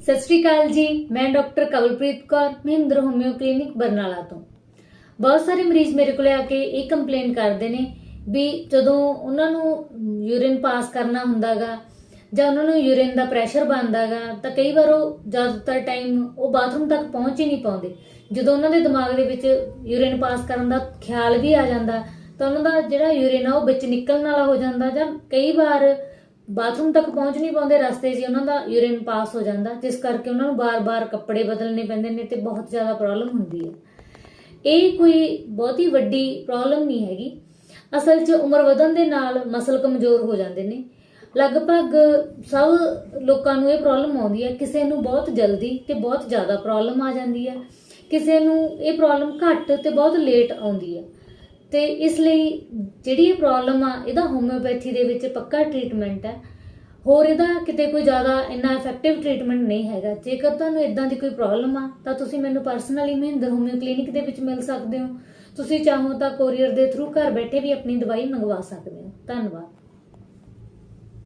ਸਤਿ ਸ਼੍ਰੀ ਅਕਾਲ ਜੀ, ਮੈਂ doctor Kawalpreet Kaur Mahinder homeo clinic Barnala ਤੋਂ। ਬਹੁਤ ਸਾਰੇ ਮਰੀਜ਼ ਮੇਰੇ ਕੋਲ ਆ ਕੇ ਇਹ ਕੰਪਲੇਨ ਕਰਦੇ ਨੇ ਵੀ ਜਦੋਂ ਉਹਨਾਂ ਨੂੰ ਯੂਰਿਨ ਪਾਸ ਕਰਨਾ ਹੁੰਦਾਗਾ ਜਾਂ ਉਹਨਾਂ ਨੂੰ ਯੂਰਿਨ ਦਾ ਪ੍ਰੈਸ਼ਰ ਬਣਦਾਗਾ, ਤਾਂ ਕਈ ਵਾਰ ਉਹ ਜ਼ਿਆਦਾਤਰ ਟਾਈਮ ਉਹ ਬਾਥਰੂਮ ਤੱਕ ਪਹੁੰਚ ਹੀ ਨਹੀਂ ਪਾਉਂਦੇ। ਜਦੋਂ ਉਹਨਾਂ ਦੇ ਦਿਮਾਗ ਦੇ ਵਿੱਚ ਯੂਰਿਨ ਪਾਸ ਕਰਨ ਦਾ ਖਿਆਲ ਵੀ ਆ ਜਾਂਦਾ, ਤਾਂ ਉਹਨਾਂ ਦਾ ਜਿਹੜਾ ਯੂਰਿਨ ਆ ਉਹ ਵਿੱਚ ਨਿਕਲਣ ਵਾਲਾ ਹੋ ਜਾਂਦਾ ਜਾਂ ਕਈ ਵਾਰ ਬਾਥਰੂਮ ਤੱਕ ਪਹੁੰਚ ਨਹੀਂ ਪਾਉਂਦੇ, ਰਸਤੇ 'ਚ ਹੀ ਉਹਨਾਂ ਦਾ ਯੂਰਿਨ ਪਾਸ ਹੋ ਜਾਂਦਾ, ਜਿਸ ਕਰਕੇ ਉਹਨਾਂ ਨੂੰ ਬਾਰ-ਬਾਰ ਕੱਪੜੇ ਬਦਲਣੇ ਪੈਂਦੇ ਨੇ ਤੇ ਬਹੁਤ ਜ਼ਿਆਦਾ ਪ੍ਰੋਬਲਮ ਹੁੰਦੀ ਹੈ। ਇਹ ਕੋਈ ਬਹੁਤੀ ਵੱਡੀ ਪ੍ਰੋਬਲਮ ਨਹੀਂ ਹੈਗੀ। ਅਸਲ 'ਚ ਉਮਰ ਵਧਣ ਦੇ ਨਾਲ ਮਸਲ ਕਮਜ਼ੋਰ ਹੋ ਜਾਂਦੇ ਨੇ। ਲਗਭਗ ਸਭ ਲੋਕਾਂ ਨੂੰ ਇਹ ਪ੍ਰੋਬਲਮ ਆਉਂਦੀ ਹੈ, ਕਿਸੇ ਨੂੰ ਬਹੁਤ ਜਲਦੀ ਤੇ ਬਹੁਤ ਜ਼ਿਆਦਾ ਪ੍ਰੋਬਲਮ ਆ ਜਾਂਦੀ ਹੈ। ਕਿਸੇ ਨੂੰ ਇਹ ਪ੍ਰੋਬਲਮ ਘੱਟ ਤੇ ਬਹੁਤ ਲੇਟ ਆਉਂਦੀ ਹੈ। ਤੇ ਇਸ ਲਈ ਜਿਹੜੀ ਇਹ ਪ੍ਰੋਬਲਮ ਆ, ਇਹਦਾ ਹੋਮਿਓਪੈਥੀ ਦੇ ਵਿੱਚ ਪੱਕਾ ਟ੍ਰੀਟਮੈਂਟ ਹੈ। ਹੋਰ ਇਹਦਾ ਕਿਤੇ ਕੋਈ ਜ਼ਿਆਦਾ ਇੰਨਾ ਇਫੈਕਟਿਵ ਟ੍ਰੀਟਮੈਂਟ ਨਹੀਂ ਹੈਗਾ। ਜੇਕਰ ਤੁਹਾਨੂੰ ਇਦਾਂ ਦੀ ਕੋਈ ਪ੍ਰੋਬਲਮ ਆ, ਤਾਂ ਤੁਸੀਂ ਮੈਨੂੰ ਪਰਸਨਲੀ ਮਹਿੰਦਰ ਹੋਮਿਓ ਕਲੀਨਿਕ ਦੇ ਵਿੱਚ ਮਿਲ ਸਕਦੇ ਹੋ। ਤੁਸੀਂ ਚਾਹੋ ਤਾਂ ਕੋਰੀਅਰ ਦੇ ਥਰੂ ਘਰ ਬੈਠੇ ਵੀ ਆਪਣੀ ਦਵਾਈ ਮੰਗਵਾ ਸਕਦੇ ਹੋ। ਧੰਨਵਾਦ।